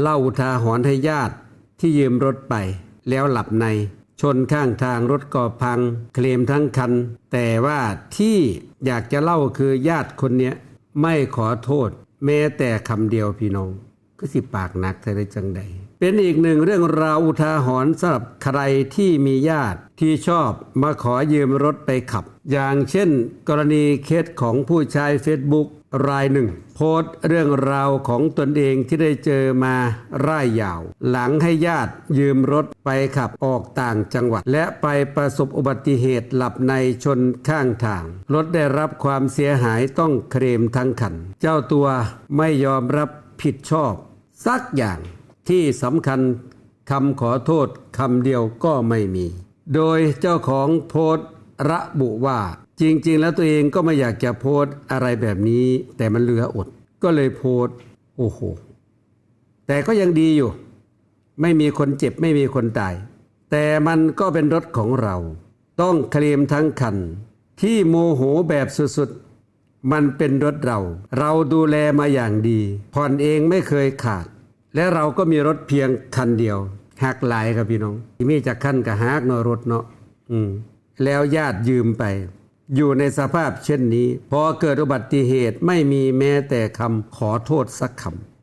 เล่าอุทาหรณ์ให้ญาติที่ยืมรถไป แล้วหลับใน ชนข้างทางรถก็พัง เคลมทั้งคัน แต่ว่าที่อยากจะเล่าคือญาติคนเนี้ยไม่ขอโทษ แม้แต่คำเดียวพี่น้อง ก็สิปากหนักแต่ได้จังใด เป็นอีกหนึ่งเรื่องราวอุทาหรณ์สำหรับใครที่มีญาติที่ชอบมาขอยืมรถไปขับ อย่างเช่น กรณีเคสของผู้ใช้เฟซบุ๊ก รายหนึ่ง โพสต์เรื่องราวของตนเองที่ได้เจอมาร่ายยาว หลังให้ญาติยืมรถไปขับออกต่างจังหวัด และไปประสบอุบัติเหตุหลับในชนข้างทาง รถได้รับความเสียหายต้องเคลมทั้งคัน เจ้าตัวไม่ยอมรับผิดชอบ สักอย่างที่สำคัญคำขอโทษคำเดียวก็ไม่มี โดยเจ้าของโพสต์ ระบุว่าจริง ๆ แล้วตัวเองก็ไม่อยากจะโพสอะไรแบบนี้ แต่มันเหลืออด ก็เลยโพสโอ้โห แต่ก็ยังดีอยู่ ไม่มีคนเจ็บไม่มีคนตาย แต่มันก็เป็นรถของเรา ต้องเคลมทั้งคัน ที่โมโหแบบสุดๆ มันเป็นรถเรา เราดูแลมาอย่างดี ผ่อนเองไม่เคยขาด และเราก็มีรถเพียงคันเดียวหักหลายครับพี่น้องมีจากคันกับหักนาะรถเนาะอืม แล้วญาติยืมไป อยู่ในสภาพเช่นนี้ พอเกิดอุบัติเหตุไม่มีแม้แต่คำขอโทษสักคำ